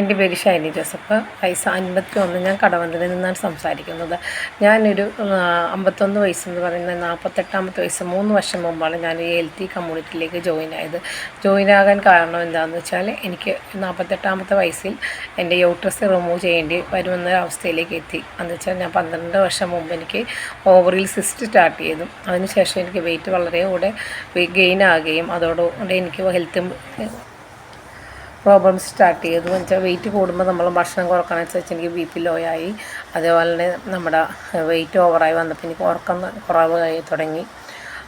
എന്റെ പേര് ഷൈനി ജോസഫ്. വയസ്സ് അൻപത്തി ഒന്ന് ഞാൻ കടവന്തലിൽ നിന്നാണ് സംസാരിക്കുന്നത്. ഞാനൊരു അമ്പത്തൊന്ന് വയസ്സെന്ന് പറയുന്നത് നാൽപ്പത്തെട്ടാമത്തെ വയസ്സ് മൂന്ന് വർഷം മുമ്പാണ് ഞാൻ എൽ ടി കമ്മ്യൂണിറ്റിയിലേക്ക് ജോയിൻ ആയത്. ജോയിൻ ആകാൻ കാരണം എന്താണെന്ന് വെച്ചാൽ എനിക്ക് നാൽപ്പത്തെട്ടാമത്തെ വയസ്സിൽ എന്റെ യൂട്രസ് റിമൂവ് ചെയ്യേണ്ടി വരുമെന്ന അവസ്ഥയിലേക്ക് എത്തി. എന്ന് വെച്ചാൽ ഞാൻ പന്ത്രണ്ട് വർഷം മുമ്പ് എനിക്ക് ഓവറിൽ സിസ്റ്റ് സ്റ്റാർട്ട് ചെയ്തു അതിനുശേഷം എനിക്ക് വെയിറ്റ് വളരെ കൂടെ ഗെയിൻ ആകുകയും അതോടുകൂടെ എനിക്ക് ഹെൽത്ത് പ്രോബ്ലംസ് സ്റ്റാർട്ട് ചെയ്തു. എന്ന് വെച്ചാൽ വെയിറ്റ് കൂടുമ്പോൾ നമ്മൾ ഭക്ഷണം കുറക്കണനുസരിച്ച് എനിക്ക് ബി പി ലോ ആയി. അതേപോലെ തന്നെ നമ്മുടെ വെയിറ്റ് ഓവറായി വന്നപ്പോൾ എനിക്ക് ഉറക്കം കുറവായി തുടങ്ങി.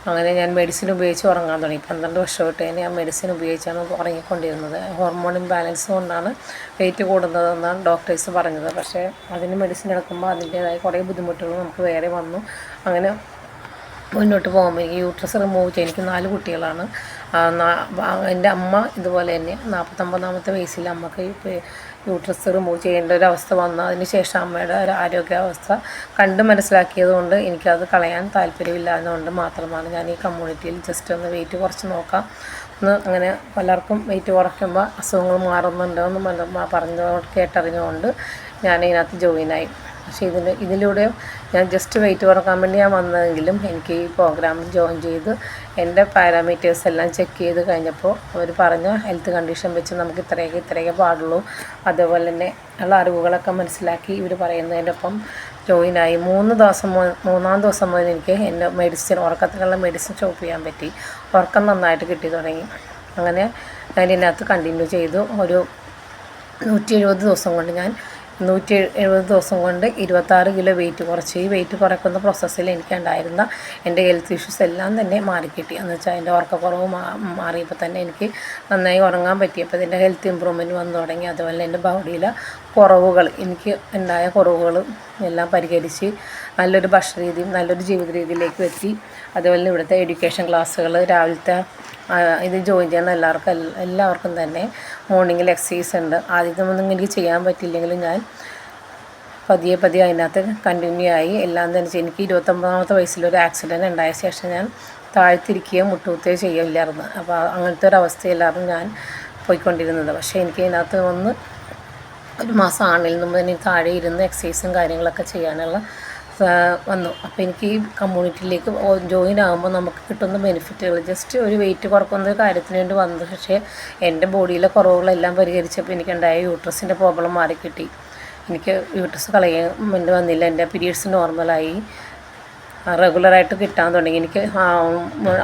അങ്ങനെ ഞാൻ മെഡിസിൻ ഉപയോഗിച്ച് ഉറങ്ങാൻ തുടങ്ങി. പന്ത്രണ്ട് വർഷം തൊട്ട് തന്നെ ഞാൻ മെഡിസിൻ ഉപയോഗിച്ചാണ് ഉറങ്ങിക്കൊണ്ടിരുന്നത്. ഹോർമോൺ ഇംബാലൻസ് കൊണ്ടാണ് വെയിറ്റ് കൂടുന്നതെന്നാണ് ഡോക്ടേഴ്സ് പറഞ്ഞത്. പക്ഷേ അതിന് മെഡിസിൻ എടുക്കുമ്പോൾ അതിന്റേതായ കുറേ ബുദ്ധിമുട്ടുകൾ നമുക്ക് വേറെ വന്നു. അങ്ങനെ മുന്നോട്ട് പോകുമ്പോൾ എനിക്ക് യൂട്രസ് റിമൂവ് ചെയ്യും എനിക്ക് നാല് കുട്ടികളാണ്. എന്റെ അമ്മ ഇതുപോലെ തന്നെ നാൽപ്പത്തൊമ്പതാമത്തെ വയസ്സിൽ അമ്മയ്ക്ക് യൂട്രസ് റിമൂവ് ചെയ്യേണ്ട ഒരു അവസ്ഥ വന്നു. അതിന് ശേഷം അമ്മയുടെ ഒരു ആരോഗ്യാവസ്ഥ കണ്ട് മനസ്സിലാക്കിയത് കൊണ്ട് എനിക്കത് കളയാൻ താല്പര്യമില്ലാതുകൊണ്ട് മാത്രമാണ് ഞാൻ ഈ കമ്മ്യൂണിറ്റിയിൽ ജസ്റ്റ് ഒന്ന് വെയിറ്റ് കുറച്ച് നോക്കാം. ഒന്ന് അങ്ങനെ പലർക്കും വെയിറ്റ് കുറയ്ക്കുമ്പോൾ അസുഖങ്ങൾ മാറുന്നുണ്ടോ എന്ന് പറഞ്ഞത് കേട്ടറിഞ്ഞുകൊണ്ട് ഞാൻ ഇതിനകത്ത് ജോയിനായി പക്ഷേ ഇതിന് ഇതിലൂടെ ഞാൻ ജസ്റ്റ് വെയിറ്റ് കുറയ്ക്കാൻ വേണ്ടി ഞാൻ വന്നതെങ്കിലും എനിക്ക് ഈ പ്രോഗ്രാമിൽ ജോയിൻ ചെയ്ത് എന്റെ പാരാമീറ്റേഴ്സ് എല്ലാം ചെക്ക് ചെയ്ത് കഴിഞ്ഞപ്പോൾ അവർ പറഞ്ഞ ഹെൽത്ത് കണ്ടീഷൻ വെച്ച് നമുക്ക് ഇത്രയൊക്കെ ഇത്രയൊക്കെ പാടുള്ളൂ. അതേപോലെ തന്നെ ഉള്ള അറിവുകളൊക്കെ മനസ്സിലാക്കി ഇവർ പറയുന്നതിന്റെ ഒപ്പം ജോയിനായി മൂന്ന് ദിവസം മൂന്നാം ദിവസം മുതൽ എനിക്ക് എന്റെ മെഡിസിൻ ഉറക്കത്തിനുള്ള മെഡിസിൻ ഷോപ്പ് ചെയ്യാൻ പറ്റി. ഉറക്കം നന്നായിട്ട് കിട്ടി തുടങ്ങി. അങ്ങനെ ഞാൻ ഇതിനകത്ത് കണ്ടിന്യൂ ചെയ്തു. ഒരു നൂറ്റി എഴുപത് ദിവസം കൊണ്ട് ഞാൻ നൂറ്റി എഴുപത് ദിവസം കൊണ്ട് ഇരുപത്താറ് കിലോ വെയിറ്റ് കുറച്ച്. ഈ വെയിറ്റ് കുറയ്ക്കുന്ന പ്രോസസ്സിൽ എനിക്കുണ്ടായിരുന്ന എന്റെ ഹെൽത്ത് ഇഷ്യൂസ് എല്ലാം തന്നെ മാറിക്കിട്ടി. എന്ന് വെച്ചാൽ എന്റെ ഉറക്കക്കുറവ് മാറിയപ്പോൾ തന്നെ എനിക്ക് നന്നായി ഉറങ്ങാൻ പറ്റിയപ്പോൾ ഇതിന്റെ ഹെൽത്ത് ഇമ്പ്രൂവ്മെന്റ് വന്നു തുടങ്ങി. അതുപോലെ എന്റെ ബോഡിയിലെ കുറവുകൾ എനിക്ക് ഉണ്ടായ കുറവുകൾ എല്ലാം പരിഹരിച്ച് നല്ലൊരു ഭക്ഷണ രീതിയും നല്ലൊരു ജീവിത രീതിയിലേക്ക് എത്തി. അതുപോലെ ഇവിടുത്തെ എഡ്യൂക്കേഷൻ ക്ലാസ്സുകൾ രാവിലത്തെ ഇത് ജോയിൻ ചെയ്യുന്ന എല്ലാവർക്കും എല്ലാവർക്കും തന്നെ മോർണിംഗിൽ എക്സസൈസ് ഉണ്ട്. ആദ്യത്തെ ഒന്നും എനിക്ക് ചെയ്യാൻ പറ്റില്ലെങ്കിലും ഞാൻ പതിയെ പതിയെ അതിനകത്ത് കണ്ടിന്യൂ ആയി. എല്ലാം തന്നെ. എനിക്ക് ഇരുപത്തൊമ്പതാമത്തെ വയസ്സിലൊരു ആക്സിഡന്റ് ഉണ്ടായ ശേഷം ഞാൻ താഴ്ത്തിരിക്കുകയോ മുട്ടുകുത്തുകയോ ചെയ്യില്ലായിരുന്നു അപ്പോൾ അങ്ങനത്തെ ഒരു അവസ്ഥയിലായിരുന്നു ഞാൻ പോയിക്കൊണ്ടിരുന്നത്. പക്ഷേ എനിക്ക് ഇതിനകത്ത് ഒന്ന് ഒരു മാസം ആണിൽ നിന്ന് താഴെ ഇരുന്ന് എക്സസൈസും കാര്യങ്ങളൊക്കെ ചെയ്യാനുള്ള വന്നു. അപ്പോൾ എനിക്ക് ഈ കമ്മ്യൂണിറ്റിയിലേക്ക് ജോയിൻ ആകുമ്പോൾ നമുക്ക് കിട്ടുന്ന ബെനിഫിറ്റുകൾ ജസ്റ്റ് ഒരു വെയിറ്റ് കുറക്കുന്ന കാര്യത്തിന് വേണ്ടി വന്നു. പക്ഷേ എന്റെ ബോഡിയിലെ കുറവുകളെല്ലാം പരിഹരിച്ചപ്പോൾ എനിക്കുണ്ടായ യൂട്രസിന്റെ പ്രോബ്ലം മാറി കിട്ടി. എനിക്ക് യൂട്രസ് വേണ്ടി വന്നില്ല. എന്റെ പീരീഡ്സ് നോർമലായി റെഗുലറായിട്ട് കിട്ടാൻ തുടങ്ങി. എനിക്ക്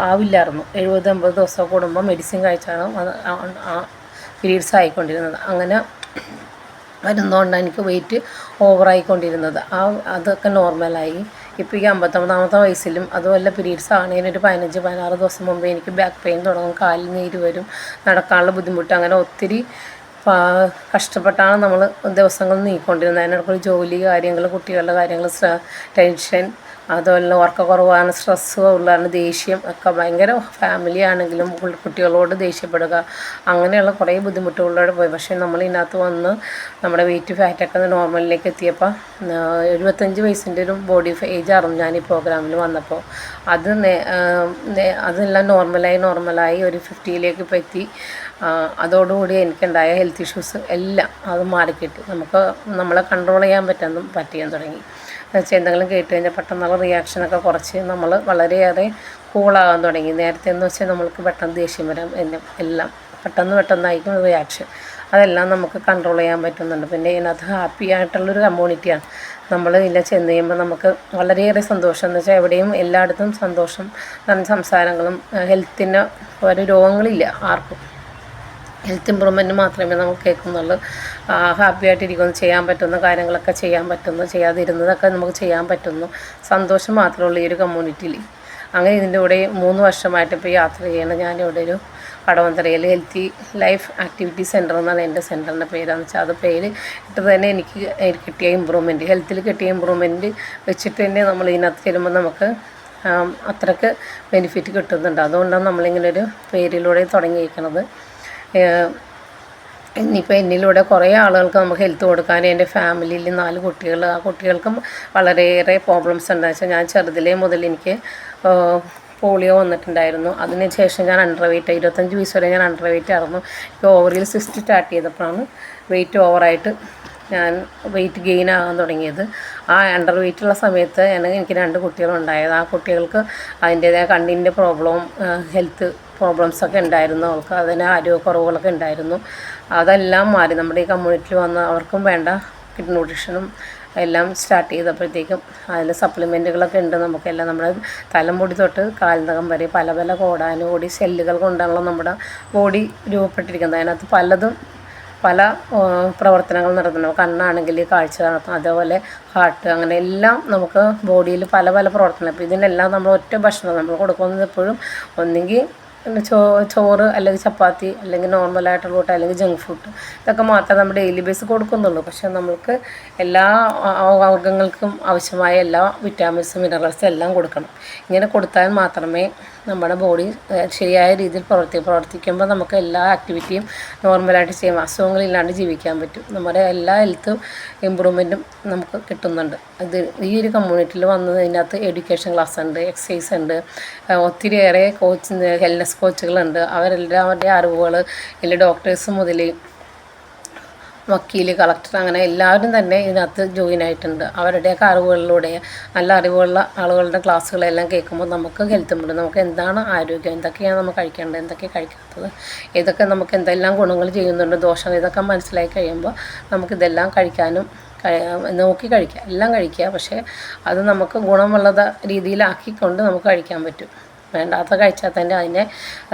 ആവില്ലായിരുന്നു. എഴുപത് അമ്പത് ദിവസം കൂടുമ്പോൾ മെഡിസിൻ കഴിച്ചാണ് പീരീഡ്സ് ആയിക്കൊണ്ടിരുന്നത്. അങ്ങനെ വരുന്നതുകൊണ്ടാണ് എനിക്ക് വെയിറ്റ് ഓവറായിക്കൊണ്ടിരുന്നത് ആ അതൊക്കെ നോർമലായി ഇപ്പോൾ ഈ അമ്പത്തൊമ്പതാമത്തെ വയസ്സിലും അതുമല്ല പീരീഡ്സ് ആണെങ്കിലും ഒരു പതിനഞ്ച് പതിനാറ് ദിവസം മുമ്പേ എനിക്ക് ബാക്ക് പെയിൻ തുടങ്ങും. കാലിൽ നീര് വരും നടക്കാനുള്ള ബുദ്ധിമുട്ട് അങ്ങനെ ഒത്തിരി കഷ്ടപ്പെട്ടാണ് നമ്മൾ ദിവസങ്ങൾ നീക്കൊണ്ടിരുന്നത്. അതിനിടയ്ക്ക് ജോലി കാര്യങ്ങൾ കുട്ടികളുടെ കാര്യങ്ങൾ ടെൻഷൻ അതുപോലെ ഉറക്കക്കുറവാണ് സ്ട്രെസ് ഉള്ളതാണ് ദേഷ്യം ഒക്കെ ഭയങ്കര ഫാമിലി ആണെങ്കിലും കുട്ടികളോട് ദേഷ്യപ്പെടുക. അങ്ങനെയുള്ള കുറേ ബുദ്ധിമുട്ടുകളിലൂടെ പോയി. പക്ഷേ നമ്മൾ ഇതിനകത്ത് വന്ന് നമ്മുടെ വെയിറ്റ് ഫാറ്റൊക്കെ നോർമലിലേക്ക് എത്തിയപ്പോൾ എഴുപത്തഞ്ച് വയസ്സിന്റെ ഒരു ബോഡി ഏജ് ആയിരുന്നു ഞാൻ ഈ പ്രോഗ്രാമിൽ വന്നപ്പോൾ. അത് അതെല്ലാം നോർമലായി നോർമലായി ഒരു ഫിഫ്റ്റിയിലേക്ക് ഇപ്പോൾ എത്തി. അതോടുകൂടി എനിക്കുണ്ടായ ഹെൽത്ത് ഇഷ്യൂസ് എല്ലാം അത് മാറിക്കിട്ടി. നമുക്ക് നമ്മളെ കൺട്രോൾ ചെയ്യാൻ പറ്റാൻ പറ്റിയാൻ തുടങ്ങി. എന്തെങ്കിലും കേട്ട് കഴിഞ്ഞാൽ പെട്ടെന്നുള്ള റിയാക്ഷനൊക്കെ കുറച്ച് നമ്മൾ വളരെയേറെ കൂളാകാൻ തുടങ്ങി. നേരത്തെ എന്ന് വെച്ചാൽ നമ്മൾക്ക് പെട്ടെന്ന് ദേഷ്യം വരാം എല്ലാം എല്ലാം പെട്ടെന്ന് പെട്ടെന്നായിരിക്കും റിയാക്ഷൻ അതെല്ലാം നമുക്ക് കൺട്രോൾ ചെയ്യാൻ പറ്റുന്നുണ്ട്. പിന്നെ ഇതിനകത്ത് ഹാപ്പി ആയിട്ടുള്ളൊരു കമ്മ്യൂണിറ്റിയാണ് നമ്മൾ ഇതിൽ ചെന്ന് കഴിയുമ്പോൾ നമുക്ക് വളരെയേറെ സന്തോഷം. എന്ന് വെച്ചാൽ എവിടെയും എല്ലായിടത്തും സന്തോഷം സംസാരങ്ങളും ഹെൽത്തിന് ഒരു രോഗങ്ങളില്ല ആർക്കും. ഹെൽത്ത് ഇമ്പ്രൂവ്മെന്റ് മാത്രമേ നമുക്ക് കേൾക്കുന്നുള്ളൂ. ഹാപ്പി ആയിട്ടിരിക്കുന്നു ചെയ്യാൻ പറ്റുന്ന കാര്യങ്ങളൊക്കെ ചെയ്യാൻ പറ്റുന്നു ചെയ്യാതിരുന്നതൊക്കെ നമുക്ക് ചെയ്യാൻ പറ്റുന്നു. സന്തോഷം മാത്രമേ ഉള്ളൂ ഈ ഒരു കമ്മ്യൂണിറ്റിയിൽ അങ്ങനെ ഇതിന്റെ കൂടെ മൂന്ന് വർഷമായിട്ട് ഇപ്പോൾ യാത്ര ചെയ്യണം ഞാനിവിടെ ഒരു കടവന്തറയിൽ ഹെൽത്തി ലൈഫ് ആക്ടിവിറ്റി സെന്റർ എന്നാണ് എന്റെ സെന്ററിന്റെ പേരാന്ന് വെച്ചാൽ അത് പേര് ഇട്ട് തന്നെ എനിക്ക് കിട്ടിയ ഇമ്പ്രൂവ്മെന്റ് ഹെൽത്തിൽ കിട്ടിയ ഇമ്പ്രൂവ്മെന്റ് വെച്ചിട്ട് തന്നെ നമ്മൾ ഇതിനകത്ത് ചെല്ലുമ്പോൾ നമുക്ക് അത്രയ്ക്ക് ബെനിഫിറ്റ് കിട്ടുന്നുണ്ട്. അതുകൊണ്ടാണ് നമ്മളിങ്ങനെ ഒരു പേരിലൂടെ തുടങ്ങിയിരിക്കുന്നത് ഇനിയിപ്പോൾ എന്നിലൂടെ കുറേ ആളുകൾക്ക് നമുക്ക് ഹെൽത്ത് കൊടുക്കാൻ എന്റെ ഫാമിലിയിൽ നാല് കുട്ടികൾ ആ കുട്ടികൾക്കും വളരെയേറെ പ്രോബ്ലംസ് ഉണ്ട്. വെച്ചാൽ ഞാൻ ചെറുതിലേ മുതൽ എനിക്ക് പോളിയോ വന്നിട്ടുണ്ടായിരുന്നു. അതിന് ശേഷം ഞാൻ അണ്ടർ വെയിറ്റ് ഇരുപത്തഞ്ച് വയസ്സ് വരെ ഞാൻ അണ്ടർ വെയിറ്റ് ആയിരുന്നു. ഇപ്പോൾ ഓവറിൽ സിസ്റ്റ് സ്റ്റാർട്ട് ചെയ്തപ്പോഴാണ് വെയിറ്റ് ഓവറായിട്ട് ഞാൻ വെയിറ്റ് ഗെയിൻ ആകാൻ തുടങ്ങിയത്. ആ അണ്ടർ വെയിറ്റുള്ള സമയത്ത് എനിക്ക് രണ്ട് കുട്ടികളുണ്ടായത് ആ കുട്ടികൾക്ക് അതിന്റേതായ കണ്ണിന്റെ പ്രോബ്ലവും ഹെൽത്ത് പ്രോബ്ലംസൊക്കെ ഉണ്ടായിരുന്നു. അവർക്ക് അതിന് ആരോഗ്യക്കുറവുകളൊക്കെ ഉണ്ടായിരുന്നു. അതെല്ലാം മാറി. നമ്മുടെ ഈ കമ്മ്യൂണിറ്റിയിൽ വന്ന് അവർക്കും വേണ്ട കിഡ് ന്യൂട്രീഷനും എല്ലാം സ്റ്റാർട്ട് ചെയ്തപ്പോഴത്തേക്കും അതിൽ സപ്ലിമെന്റുകളൊക്കെ ഉണ്ട് നമുക്കെല്ലാം. നമ്മുടെ തലമുടി തൊട്ട് കാൽനകം വരെ പല പല കോടാനുകൂടി സെല്ലുകൾ കൊണ്ടാണ് നമ്മുടെ ബോഡി രൂപപ്പെട്ടിരിക്കുന്നത്. അതിനകത്ത് പലതും പല പ്രവർത്തനങ്ങൾ നടത്തണം കണ്ണാണെങ്കിൽ കാഴ്ച നടത്തണം അതേപോലെ ഹാർട്ട് അങ്ങനെ എല്ലാം നമുക്ക് ബോഡിയിൽ പല പല പ്രവർത്തനങ്ങൾ. അപ്പോൾ ഇതിനെല്ലാം നമ്മൾ ഒറ്റ ഭക്ഷണം നമ്മൾ കൊടുക്കുന്നത് എപ്പോഴും ഒന്നെങ്കിൽ ചോ ചോറ് അല്ലെങ്കിൽ ചപ്പാത്തി അല്ലെങ്കിൽ നോർമലായിട്ടുള്ള ഫുഡ് അല്ലെങ്കിൽ ജങ്ക് ഫുഡ് ഇതൊക്കെ മാത്രമേ നമ്മൾ ഡെയിലി ബേസ് കൊടുക്കുന്നുള്ളൂ. പക്ഷേ നമ്മൾക്ക് എല്ലാ വർഗങ്ങൾക്കും ആവശ്യമായ എല്ലാ വിറ്റാമിൻസും മിനറൽസും എല്ലാം കൊടുക്കണം. ഇങ്ങനെ കൊടുത്താൽ മാത്രമേ നമ്മുടെ ബോഡി ശരിയായ രീതിയിൽ പ്രവർത്തി പ്രവർത്തിക്കുമ്പോൾ നമുക്ക് എല്ലാ ആക്ടിവിറ്റിയും നോർമലായിട്ട് ചെയ്യാം. അസുഖങ്ങളില്ലാണ്ട് ജീവിക്കാൻ പറ്റും. നമ്മുടെ എല്ലാ ഹെൽത്ത് ഇമ്പ്രൂവ്മെന്റും നമുക്ക് കിട്ടുന്നുണ്ട്. ഇത് ഈ ഒരു കമ്മ്യൂണിറ്റിയിൽ വന്നത് ഇതിനകത്ത് എഡ്യൂക്കേഷൻ ക്ലാസ് ഉണ്ട് എക്സസൈസ് ഉണ്ട് ഒത്തിരിയേറെ കോച്ച് ഹെൽനസ് കോച്ചുകളുണ്ട് അവരെല്ലാവരുടെ അറിവുകൾ അല്ലെങ്കിൽ ഡോക്ടേഴ്സ് മുതൽ വക്കീൽ കളക്ടർ അങ്ങനെ എല്ലാവരും തന്നെ ഇതിനകത്ത് ജോയിൻ ആയിട്ടുണ്ട്. അവരുടെയൊക്കെ അറിവുകളിലൂടെ നല്ല അറിവുള്ള ആളുകളുടെ ക്ലാസ്സുകളെല്ലാം കേൾക്കുമ്പോൾ നമുക്ക് ഹെൽത്ത് ഇമ്പ്രൂവ് നമുക്ക് എന്താണ് ആരോഗ്യം? എന്തൊക്കെയാണ് നമ്മൾ കഴിക്കേണ്ടത്? എന്തൊക്കെ കഴിക്കാത്തത്? ഇതൊക്കെ നമുക്ക് എന്തെല്ലാം ഗുണങ്ങൾ ചെയ്യുന്നുണ്ട്? ദോഷം? ഇതൊക്കെ മനസ്സിലാക്കി കഴിയുമ്പോൾ നമുക്കിതെല്ലാം കഴിക്കാനും നോക്കി കഴിക്കുക എല്ലാം കഴിക്കുക പക്ഷേ അത് നമുക്ക് ഗുണമുള്ളത് രീതിയിലാക്കിക്കൊണ്ട് നമുക്ക് കഴിക്കാൻ പറ്റും. വേണ്ടാത്ത കഴിച്ചാൽ അതിനെ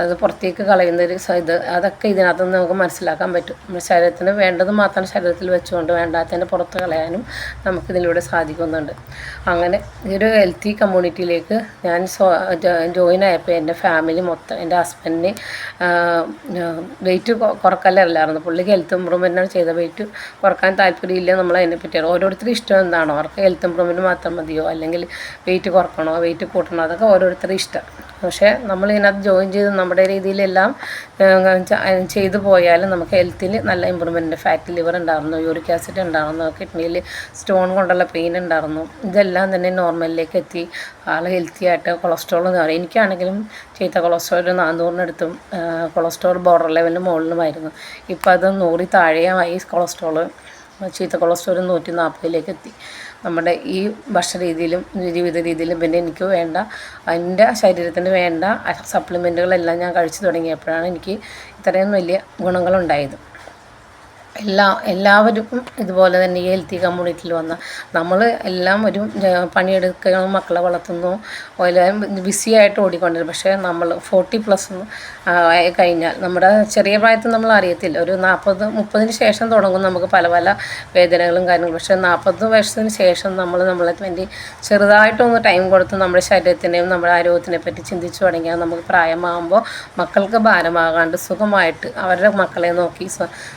അത് പുറത്തേക്ക് കളയുന്ന ഒരു ഇത് അതൊക്കെ ഇതിനകത്ത് നമുക്ക് മനസ്സിലാക്കാൻ പറ്റും. നമ്മുടെ ശരീരത്തിന് വേണ്ടത് മാത്രം ശരീരത്തിൽ വെച്ചുകൊണ്ട് വേണ്ടാത്തതിന്റെ പുറത്ത് കളയാനും നമുക്കിതിലൂടെ സാധിക്കുന്നുണ്ട്. അങ്ങനെ ഈ ഒരു ഹെൽത്തി കമ്മ്യൂണിറ്റിയിലേക്ക് ഞാൻ ജോയിൻ ആയപ്പോൾ എന്റെ ഫാമിലി മൊത്തം എന്റെ ഹസ്ബൻഡിന് വെയിറ്റ് കുറക്കല്ലായിരുന്നു പുള്ളിക്ക് ഹെൽത്ത് ഇമ്പ്രൂവ്മെന്റാണ് ചെയ്ത വെയിറ്റ് കുറയ്ക്കാൻ താല്പര്യമില്ല നമ്മൾ അതിനെപ്പറ്റി ഓരോരുത്തരും ഇഷ്ടം എന്താണോ? അവർക്ക് ഹെൽത്ത് ഇമ്പ്രൂവ്മെന്റ് മാത്രം മതിയോ? അല്ലെങ്കിൽ വെയിറ്റ് കുറക്കണോ? വെയിറ്റ് കൂട്ടണോ? അതൊക്കെ ഓരോരുത്തർ ഇഷ്ടം. പക്ഷേ നമ്മൾ ഇതിനകത്ത് ജോയിൻ ചെയ്ത് നമ്മുടെ രീതിയിലെല്ലാം ചെയ്തു പോയാൽ നമുക്ക് ഹെൽത്തിൽ നല്ല ഇമ്പ്രൂവ്മെന്റ് ഫാറ്റ് ലിവർ ഉണ്ടായിരുന്നു യൂറിക് ആസിഡ് ഉണ്ടായിരുന്നു കിഡ്നിയിൽ സ്റ്റോൺ കൊണ്ടുള്ള പെയിൻ ഉണ്ടായിരുന്നു. ഇതെല്ലാം തന്നെ നോർമലിലേക്ക് എത്തി. ആൾ ഹെൽത്തി ആയിട്ട് കൊളസ്ട്രോൾ എന്ന് പറയും എനിക്കാണെങ്കിലും ചീത്ത കൊളസ്ട്രോൾ നാന്നൂറിനടുത്തും നാനൂറിനടുത്തും കൊളസ്ട്രോൾ ബോർഡർ ലെവലിന് മുകളിലുമായിരുന്നു. ഇപ്പോൾ അത് നൂറി താഴെയായി കൊളസ്ട്രോൾ ചീത്ത കൊളസ്ട്രോൾ നൂറ്റി നാൽപ്പതിലേക്ക് എത്തി. നമ്മുടെ ഈ ഭക്ഷണ രീതിയിലും ജീവിത രീതിയിലും പിന്നെ എനിക്ക് വേണ്ട എന്റെ ശരീരത്തിന് വേണ്ട സപ്ലിമെന്റുകളെല്ലാം ഞാൻ കഴിച്ചു തുടങ്ങിയപ്പോഴാണ് എനിക്ക് ഇത്രയും വലിയ ഗുണങ്ങളുണ്ടായത്. എല്ലാ എല്ലാവരും ഇതുപോലെ തന്നെ ഈ ഹെൽത്തി കമ്മ്യൂണിറ്റിയിൽ വന്ന നമ്മൾ എല്ലാം ഒരു പണിയെടുക്കുകയും മക്കളെ വളർത്തുന്നു എല്ലാം ബിസി ആയിട്ട് ഓടിക്കൊണ്ടിരുന്നു പക്ഷേ നമ്മൾ ഫോർട്ടി പ്ലസ് കഴിഞ്ഞാൽ നമ്മുടെ ചെറിയ പ്രായത്തിൽ നമ്മൾ അറിയത്തില്ല. ഒരു നാൽപ്പത് മുപ്പതിന് ശേഷം തുടങ്ങും നമുക്ക് പല പല വേദനകളും കാര്യങ്ങളും. പക്ഷേ നാൽപ്പത് വയസ്സിന് ശേഷം നമ്മൾ നമ്മളെ വേണ്ടി ചെറുതായിട്ടൊന്ന് ടൈം കൊടുത്ത് നമ്മുടെ ശരീരത്തിനെയും നമ്മുടെ ആരോഗ്യത്തിനെ പറ്റി ചിന്തിച്ചു തുടങ്ങിയാൽ നമുക്ക് പ്രായമാകുമ്പോൾ മക്കൾക്ക് ഭാരമാകാണ്ട് സുഖമായിട്ട് അവരുടെ മക്കളെ നോക്കി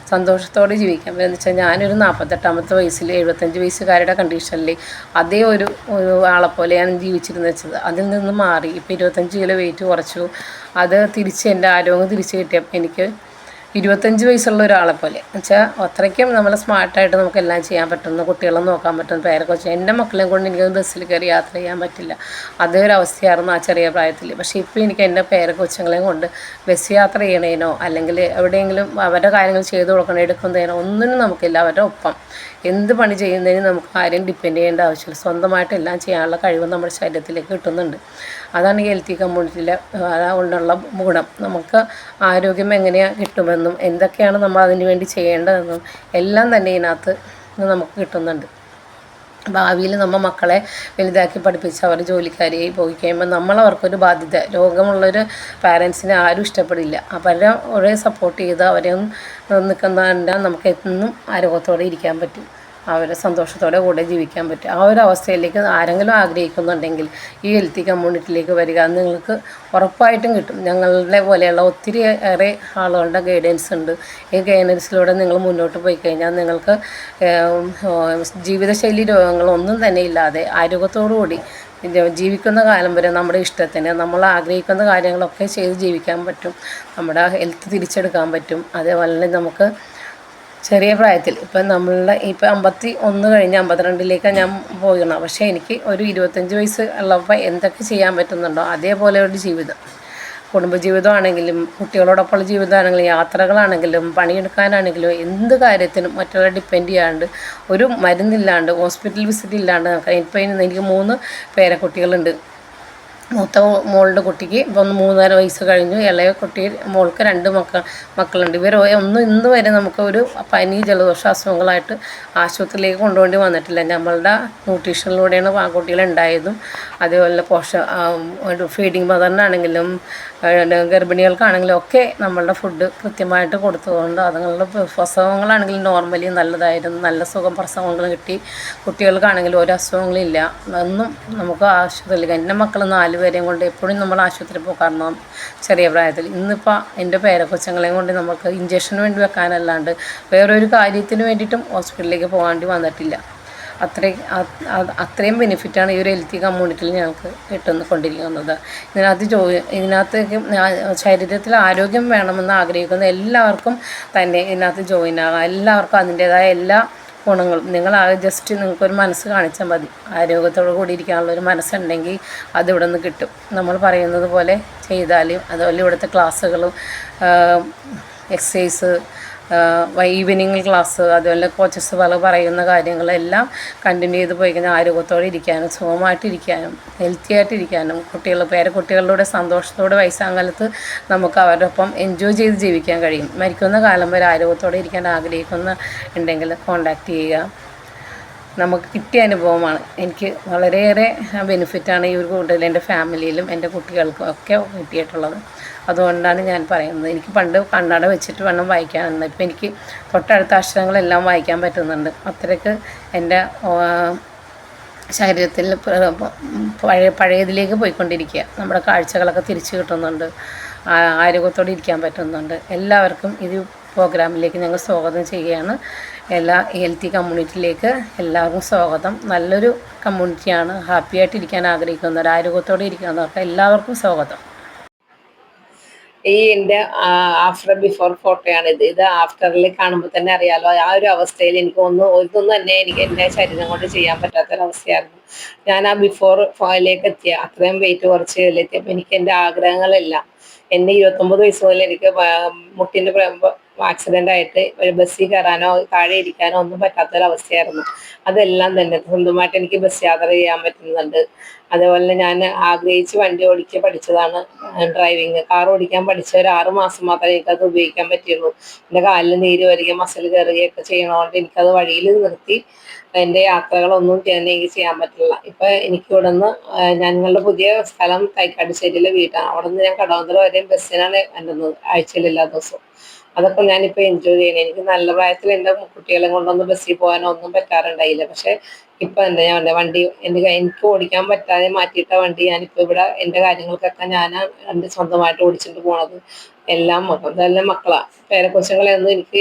സന്തോഷത്തോടെ സന്തോഷത്തോടെ ജീവിക്കാൻ എന്ന് വെച്ചാൽ ഞാനൊരു നാൽപ്പത്തെട്ടാമത്തെ വയസ്സിൽ എഴുപത്തഞ്ച് വയസ്സുകാരുടെ കണ്ടീഷനിൽ അതേ ഒരു ഒരു ആളെപ്പോലെയാണ് ജീവിച്ചിരുന്നത് വെച്ചത്. അതിൽ നിന്ന് മാറി. ഇപ്പോൾ ഇരുപത്തഞ്ച് കിലോ വെയിറ്റ് കുറച്ചു. അത് തിരിച്ച് എന്റെ ആരോഗ്യം തിരിച്ച് കിട്ടിയപ്പോൾ എനിക്ക് ഇരുപത്തഞ്ച് വയസ്സുള്ള ഒരാളെ പോലെ. വെച്ചാൽ അത്രയ്ക്കും നമ്മൾ സ്മാർട്ടായിട്ട് നമുക്ക് എല്ലാം ചെയ്യാൻ പറ്റുന്നു കുട്ടികളെ നോക്കാൻ പറ്റുന്ന പേരൊക്കെ വെച്ചാൽ എന്റെ മക്കളെയും കൊണ്ട് എനിക്ക് ബസ്സിൽ കയറി യാത്ര ചെയ്യാൻ പറ്റില്ല. അതേ ഒരു അവസ്ഥയായിരുന്നു ആ ചെറിയ പ്രായത്തിൽ പക്ഷേ ഇപ്പോൾ എനിക്ക് എന്റെ പേരെ കൊച്ചുങ്ങളെയും കൊണ്ട് ബസ് യാത്ര ചെയ്യണേനോ അല്ലെങ്കിൽ എവിടെയെങ്കിലും അവരുടെ കാര്യങ്ങൾ ചെയ്തു കൊടുക്കണോ എടുക്കുന്നതിനോ ഒന്നിനും നമുക്കില്ല. അവരുടെ ഒപ്പം എന്ത് പണി ചെയ്യുന്നതിന് നമുക്ക് ആരെയും ഡിപ്പെൻഡ് ചെയ്യേണ്ട ആവശ്യമില്ല. സ്വന്തമായിട്ട് എല്ലാം ചെയ്യാനുള്ള കഴിവ് നമ്മുടെ ശരീരത്തിലേക്ക് കിട്ടുന്നുണ്ട്. അതാണ് ഹെൽത്തി കമ്മ്യൂണിറ്റിയിലെ ഉള്ള ഗുണം. നമുക്ക് ആരോഗ്യം എങ്ങനെയാണ് കിട്ടുമെന്നും എന്തൊക്കെയാണ് നമ്മൾ അതിന് വേണ്ടി ചെയ്യേണ്ടതെന്നും എല്ലാം തന്നെ ഇതിനകത്ത് നമുക്ക് കിട്ടുന്നുണ്ട്. ഭാവിയിൽ നമ്മൾ മക്കളെ വലുതാക്കി പഠിപ്പിച്ച് അവർ ജോലിക്കാരിയായി പോയി കഴിയുമ്പോൾ നമ്മളവർക്കൊരു ബാധ്യത. രോഗമുള്ളൊരു പാരൻസിനെ ആരും ഇഷ്ടപ്പെടില്ല. അവരെ ഒരേ സപ്പോർട്ട് ചെയ്ത് അവരെ നിൽക്കുന്നതിന്റെ നമുക്ക് എന്നും ആരോഗ്യത്തോടെ ഇരിക്കാൻ പറ്റും. അവരെ സന്തോഷത്തോടെ കൂടെ ജീവിക്കാൻ പറ്റും. ആ ഒരു അവസ്ഥയിലേക്ക് ആരെങ്കിലും ആഗ്രഹിക്കുന്നുണ്ടെങ്കിൽ ഈ ഹെൽത്തി കമ്മ്യൂണിറ്റിയിലേക്ക് വരിക. നിങ്ങൾക്ക് ഉറപ്പായിട്ടും കിട്ടും. ഞങ്ങളുടെ പോലെയുള്ള ഒത്തിരി ഏറെ ആളുകളുടെ ഗൈഡൻസ് ഉണ്ട്. ഈ ഗൈഡൻസിലൂടെ നിങ്ങൾ മുന്നോട്ട് പോയി കഴിഞ്ഞാൽ നിങ്ങൾക്ക് ജീവിതശൈലി രോഗങ്ങളൊന്നും തന്നെ ഇല്ലാതെ ആരോഗ്യത്തോടു കൂടി ജീവിക്കുന്ന കാലം വരെ നമ്മുടെ ഇഷ്ടത്തിന് നമ്മൾ ആഗ്രഹിക്കുന്ന കാര്യങ്ങളൊക്കെ ചെയ്ത് ജീവിക്കാൻ പറ്റും. നമ്മുടെ ഹെൽത്ത് തിരിച്ചെടുക്കാൻ പറ്റും. അതേപോലെ തന്നെ നമുക്ക് ചെറിയ പ്രായത്തിൽ. ഇപ്പം നമ്മളുടെ ഇപ്പം അമ്പത്തി ഒന്ന് കഴിഞ്ഞ് അമ്പത്തിരണ്ടിലേക്കാണ് ഞാൻ പോകണം പക്ഷേ എനിക്ക് ഒരു ഇരുപത്തഞ്ച് വയസ്സ് ഉള്ളപ്പോൾ എന്തൊക്കെ ചെയ്യാൻ പറ്റുന്നുണ്ടോ? അതേപോലെ ഒരു ജീവിതം. കുടുംബജീവിതമാണെങ്കിലും കുട്ടികളോടൊപ്പമുള്ള ജീവിതമാണെങ്കിലും യാത്രകളാണെങ്കിലും പണിയെടുക്കാനാണെങ്കിലും എന്ത് കാര്യത്തിനും മറ്റുള്ള ഡിപ്പെൻഡ് ചെയ്യാണ്ട് ഒരു മരുന്നില്ലാണ്ട് ഹോസ്പിറ്റൽ വിസിറ്റ് ഇല്ലാണ്ട് ഇപ്പം എനിക്ക് മൂന്ന് പേരക്കുട്ടികളുണ്ട്. മൂത്ത മോളുടെ കുട്ടിക്ക് ഇപ്പം മൂന്നര വയസ്സ് കഴിഞ്ഞു. ഇളയ കുട്ടി മോൾക്ക് രണ്ട് മക്കൾ മക്കളുണ്ട്. ഇവർ ഒന്നും ഇന്ന് വരെ നമുക്ക് ഒരു പനി ജലദോഷ അസുഖങ്ങളായിട്ട് ആശുപത്രിയിലേക്ക് കൊണ്ടുപോകേണ്ടി വന്നിട്ടില്ല. നമ്മളുടെ ന്യൂട്രീഷനിലൂടെയാണ് ആ കുട്ടികൾ ഉണ്ടായതും അതേപോലെ പോഷ ഫീഡിങ് മദറിനാണെങ്കിലും ഗർഭിണികൾക്കാണെങ്കിലും ഒക്കെ നമ്മളുടെ ഫുഡ് കൃത്യമായിട്ട് കൊടുത്തതുകൊണ്ട് അതുങ്ങളുടെ പ്രസവങ്ങളാണെങ്കിലും നോർമലി നല്ലതായിരുന്നു. നല്ല സുഖം പ്രസവങ്ങൾ കിട്ടി. കുട്ടികൾക്കാണെങ്കിലും ഒരു അസുഖങ്ങളില്ല. എന്നും നമുക്ക് ആശുപത്രിയിൽ എന്റെ മക്കൾ നാല് പേരെയും കൊണ്ട് എപ്പോഴും നമ്മൾ ആശുപത്രി പോകാറുണ്ട് ചെറിയ പ്രായത്തിൽ. ഇന്നിപ്പോൾ എന്റെ പേരക്കൊച്ചങ്ങളെയും കൊണ്ട് നമുക്ക് ഇഞ്ചക്ഷന് വേണ്ടി വെക്കാനല്ലാണ്ട് വേറൊരു കാര്യത്തിന് വേണ്ടിയിട്ടും ഹോസ്പിറ്റലിലേക്ക് പോകാണ്ടി വന്നിട്ടില്ല. അത്രയും അത്രയും ബെനിഫിറ്റാണ് ഈ ഒരു ഹെൽത്തി കമ്മ്യൂണിറ്റിയിൽ ഞങ്ങൾക്ക് കിട്ടുന്ന കൊണ്ടിരിക്കുന്നത് ഇതിനകത്ത് ജോ ഇതിനകത്തേക്ക് ശരീരത്തിൽ ആരോഗ്യം വേണമെന്ന് ആഗ്രഹിക്കുന്ന എല്ലാവർക്കും തന്നെ ഇതിനകത്ത് ജോയിൻ ആകാം. എല്ലാവർക്കും അതിന്റേതായ എല്ലാ ഗുണങ്ങളും. നിങ്ങൾ ആ ജസ്റ്റ് നിങ്ങൾക്കൊരു മനസ്സ് കാണിച്ചാൽ മതി. ആരോഗ്യത്തോടു കൂടി ഇരിക്കാനുള്ള ഒരു മനസ്സുണ്ടെങ്കിൽ അത് ഇവിടെ നിന്ന് കിട്ടും. നമ്മൾ പറയുന്നത് പോലെ ചെയ്താലും അതുപോലെ ഇവിടുത്തെ ക്ലാസ്സുകളും എക്സസൈസ് ഈവനിങ് ക്ലാസ് അതുപോലെ കോച്ചസ് പല പറയുന്ന കാര്യങ്ങളെല്ലാം കണ്ടിന്യൂ ചെയ്ത് പോയി കഴിഞ്ഞാൽ ആരോഗ്യത്തോടെ ഇരിക്കാനും സുഖമായിട്ടിരിക്കാനും ഹെൽത്തി ആയിട്ടിരിക്കാനും കുട്ടികൾ പേരക്കുട്ടികളുടെ സന്തോഷത്തോടെ വയസ്സാകാലത്ത് നമുക്ക് അവരുടെ ഒപ്പം എൻജോയ് ചെയ്ത് ജീവിക്കാൻ കഴിയും. മരിക്കുന്ന കാലം വരെ ആരോഗ്യത്തോടെ ഇരിക്കാൻ ആഗ്രഹിക്കുന്ന ഉണ്ടെങ്കിൽ കോൺടാക്റ്റ് ചെയ്യുക. നമുക്ക് കിട്ടിയ അനുഭവമാണ്. എനിക്ക് വളരെയേറെ ബെനിഫിറ്റാണ് ഈ ഒരു കൂടുതൽ എന്റെ ഫാമിലിയിലും എന്റെ കുട്ടികൾക്കും ഒക്കെ കിട്ടിയിട്ടുള്ളത്. അതുകൊണ്ടാണ് ഞാൻ പറയുന്നത്. എനിക്ക് പണ്ട് കണ്ണട വെച്ചിട്ട് വേണം വായിക്കാനുണ്ട് ഇപ്പം എനിക്ക് തൊട്ടടുത്ത അക്ഷരങ്ങളെല്ലാം വായിക്കാൻ പറ്റുന്നുണ്ട്. അത്രയ്ക്ക് എന്റെ ശരീരത്തിൽ പഴയ പഴയതിലേക്ക് പോയിക്കൊണ്ടിരിക്കുക. നമ്മുടെ കാഴ്ചകളൊക്കെ തിരിച്ചു കിട്ടുന്നുണ്ട്. ആരോഗ്യത്തോടെ ഇരിക്കാൻ പറ്റുന്നുണ്ട്. എല്ലാവർക്കും ഇത് പ്രോഗ്രാമിലേക്ക് ഞങ്ങൾ സ്വാഗതം ചെയ്യുകയാണ്. എല്ലാ ഹെൽത്തി കമ്മ്യൂണിറ്റിയിലേക്ക് എല്ലാവർക്കും സ്വാഗതം. നല്ലൊരു കമ്മ്യൂണിറ്റിയാണ്. ഹാപ്പി ആയിട്ടിരിക്കാൻ ആഗ്രഹിക്കുന്നവർ ആരോഗ്യത്തോടെ ഇരിക്കുന്നവർക്ക് എല്ലാവർക്കും സ്വാഗതം. ഈ എന്റെ ആഫ്റ്റർ ബിഫോർ ഫോട്ടോയാണ് ഇത്. ഇത് ആഫ്റ്ററിൽ കാണുമ്പോൾ തന്നെ അറിയാലോ ആ ഒരു അവസ്ഥയിൽ എനിക്ക് ഒന്നും ഇതൊന്നും തന്നെ എനിക്ക് എന്റെ ശരീരം കൊണ്ട് ചെയ്യാൻ പറ്റാത്തൊരവസ്ഥയായിരുന്നു. ഞാൻ ആ ബിഫോർ ഫോയിലേക്ക് എത്തിയ അത്രയും വെയിറ്റ് കുറച്ച് എത്തിയപ്പോൾ എനിക്ക് എന്റെ ആഗ്രഹങ്ങളെല്ലാം. എന്നെ ഇരുപത്തൊമ്പത് വയസ്സ് മുതൽ എനിക്ക് മുട്ടിന്റെ ആക്സിഡന്റ് ആയിട്ട് ഒരു ബസ്സിൽ കയറാനോ താഴെ ഇരിക്കാനോ ഒന്നും പറ്റാത്തൊരവസ്ഥയായിരുന്നു. അതെല്ലാം തന്നെ സ്വന്തമായിട്ട് എനിക്ക് ബസ് യാത്ര ചെയ്യാൻ പറ്റുന്നുണ്ട്. അതേപോലെ ഞാൻ ആഗ്രഹിച്ച് വണ്ടി ഓടിക്കാൻ പഠിച്ചതാണ് ഡ്രൈവിങ് കാർ ഓടിക്കാൻ പഠിച്ച ഒരു ആറ് മാസം മാത്രമേ എനിക്കത് ഉപയോഗിക്കാൻ പറ്റിയുള്ളൂ. എന്റെ കാലിൽ നീര് വരികയും മസിൽ കയറുകയൊക്കെ ചെയ്യണതുകൊണ്ട് എനിക്കത് വഴിയിൽ നിർത്തി എന്റെ യാത്രകളൊന്നും തന്നെ എനിക്ക് ചെയ്യാൻ പറ്റില്ല. ഇപ്പം എനിക്ക് ഇവിടെ നിന്ന് ഞങ്ങളുടെ പുതിയ സ്ഥലം തൈക്കാട്ടുശ്ശേരിയിലെ വീട്ടാണ് അവിടെ നിന്ന് ഞാൻ കടവന്തര വരെയും ബസ്സിനാണ് എന്റെ ആഴ്ചയിൽ എല്ലാ ദിവസവും. അതൊക്കെ ഞാനിപ്പോൾ എൻജോയ് ചെയ്യണം എനിക്ക് നല്ല പ്രായത്തിൽ എന്റെ കുട്ടികളെ കൊണ്ടൊന്നും ബസ്സിൽ പോകാനോ ഒന്നും പറ്റാറുണ്ടായില്ല. പക്ഷെ ഇപ്പൊ എന്താ ഞാൻ വണ്ടി എന്റെ എനിക്ക് ഓടിക്കാൻ പറ്റാതെ മാറ്റിയിട്ട വണ്ടി ഞാനിപ്പോ ഇവിടെ എന്റെ കാര്യങ്ങൾക്കൊക്കെ ഞാൻ എന്റെ സ്വന്തമായിട്ട് ഓടിച്ചിട്ട് പോണത്. എല്ലാം ഇതെല്ലാം മക്കളാ. പേരക്കൊച്ചുങ്ങളെയൊന്നും എനിക്ക്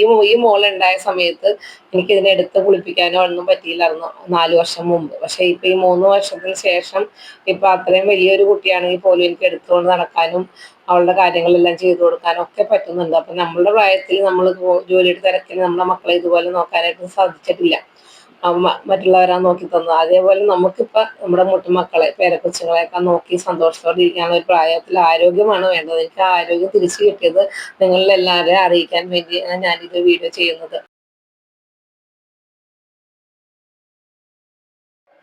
ഈ ഈ മോളുണ്ടായ സമയത്ത് എനിക്ക് ഇതിനെ എടുത്ത് കുളിപ്പിക്കാനോ ഒന്നും പറ്റിയില്ലായിരുന്നു. നാല് വർഷം മുമ്പ്. പക്ഷെ ഇപ്പൊ ഈ മൂന്ന് വർഷത്തിന് ശേഷം ഇപ്പൊ അത്രയും വലിയൊരു കുട്ടിയാണെങ്കിൽ പോലും എനിക്ക് എടുത്തുകൊണ്ട് നടക്കാനും അവളുടെ കാര്യങ്ങളെല്ലാം ചെയ്തു കൊടുക്കാനും ഒക്കെ പറ്റുന്നുണ്ട്. അപ്പൊ നമ്മളുടെ പ്രായത്തിൽ നമ്മൾ ജോലിയുടെ തിരക്കിൽ നമ്മളെ മക്കളെ ഇതുപോലെ നോക്കാനായിട്ട് സാധിച്ചിട്ടില്ല. മറ്റുള്ളവരാ നോക്കി തന്നത്. അതേപോലെ നമുക്കിപ്പോ നമ്മുടെ മുട്ടുമക്കളെ പേരക്കൊച്ചുങ്ങളെയൊക്കെ നോക്കി സന്തോഷത്തോടെ ഇരിക്കാനുള്ള ഒരു പ്രായത്തിൽ ആരോഗ്യമാണ് വേണ്ടത്. എനിക്ക് ആരോഗ്യം തിരിച്ചു കിട്ടിയത് നിങ്ങളിൽ എല്ലാവരെയും അറിയിക്കാൻ വേണ്ടിയാണ് ഞാനിത് വീഡിയോ ചെയ്യുന്നത്.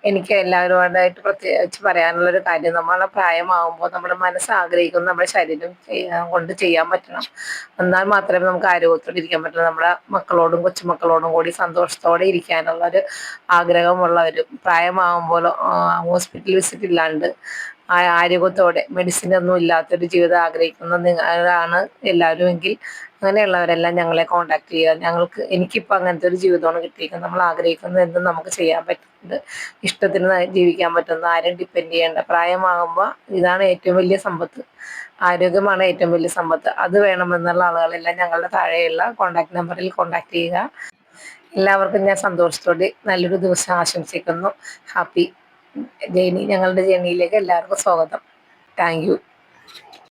എനിക്ക് എല്ലാവരുമായിട്ട് പ്രത്യേകിച്ച് പറയാനുള്ളൊരു കാര്യം നമ്മളെ പ്രായമാകുമ്പോൾ നമ്മുടെ മനസ്സ് ആഗ്രഹിക്കുന്ന നമ്മുടെ ശരീരം കൊണ്ട് ചെയ്യാൻ പറ്റണം. എന്നാൽ മാത്രമേ നമുക്ക് ആരോഗ്യത്തോടെ ഇരിക്കാൻ പറ്റുള്ളൂ നമ്മുടെ മക്കളോടും കൊച്ചുമക്കളോടും കൂടി സന്തോഷത്തോടെ ഇരിക്കാനുള്ള ഒരു ആഗ്രഹമുള്ളവരും പ്രായമാകുമ്പോൾ ഹോസ്പിറ്റൽ വിസിറ്റ് ഇല്ലാണ്ട് ആരോഗ്യത്തോടെ മെഡിസിൻ ഒന്നും ഇല്ലാത്തൊരു ജീവിതം ആഗ്രഹിക്കുന്ന നിങ്ങളാണ് എല്ലാവരും എങ്കിൽ അങ്ങനെയുള്ളവരെല്ലാം ഞങ്ങളെ കോണ്ടാക്ട് ചെയ്യുക. ഞങ്ങൾക്ക് എനിക്കിപ്പോൾ അങ്ങനത്തെ ഒരു ജീവിതമാണ് കിട്ടിയിരിക്കുന്നത്. നമ്മൾ ആഗ്രഹിക്കുന്നത് എന്തും നമുക്ക് ചെയ്യാൻ പറ്റുന്നത് ഇഷ്ടത്തിന് ജീവിക്കാൻ പറ്റുന്ന. ആരും ഡിപ്പെൻഡ് ചെയ്യേണ്ട. പ്രായമാകുമ്പോൾ ഇതാണ് ഏറ്റവും വലിയ സമ്പത്ത്. ആരോഗ്യമാണ് ഏറ്റവും വലിയ സമ്പത്ത്. അത് വേണമെന്നുള്ള ആളുകളെല്ലാം ഞങ്ങളുടെ താഴെയുള്ള കോണ്ടാക്ട് നമ്പറിൽ കോണ്ടാക്ട് ചെയ്യുക. എല്ലാവർക്കും ഞാൻ സന്തോഷത്തോടെ നല്ലൊരു ദിവസം ആശംസിക്കുന്നു. ഹാപ്പി ജേണി ഞങ്ങളുടെ ജേണിയിലേക്ക് എല്ലാവർക്കും സ്വാഗതം. താങ്ക്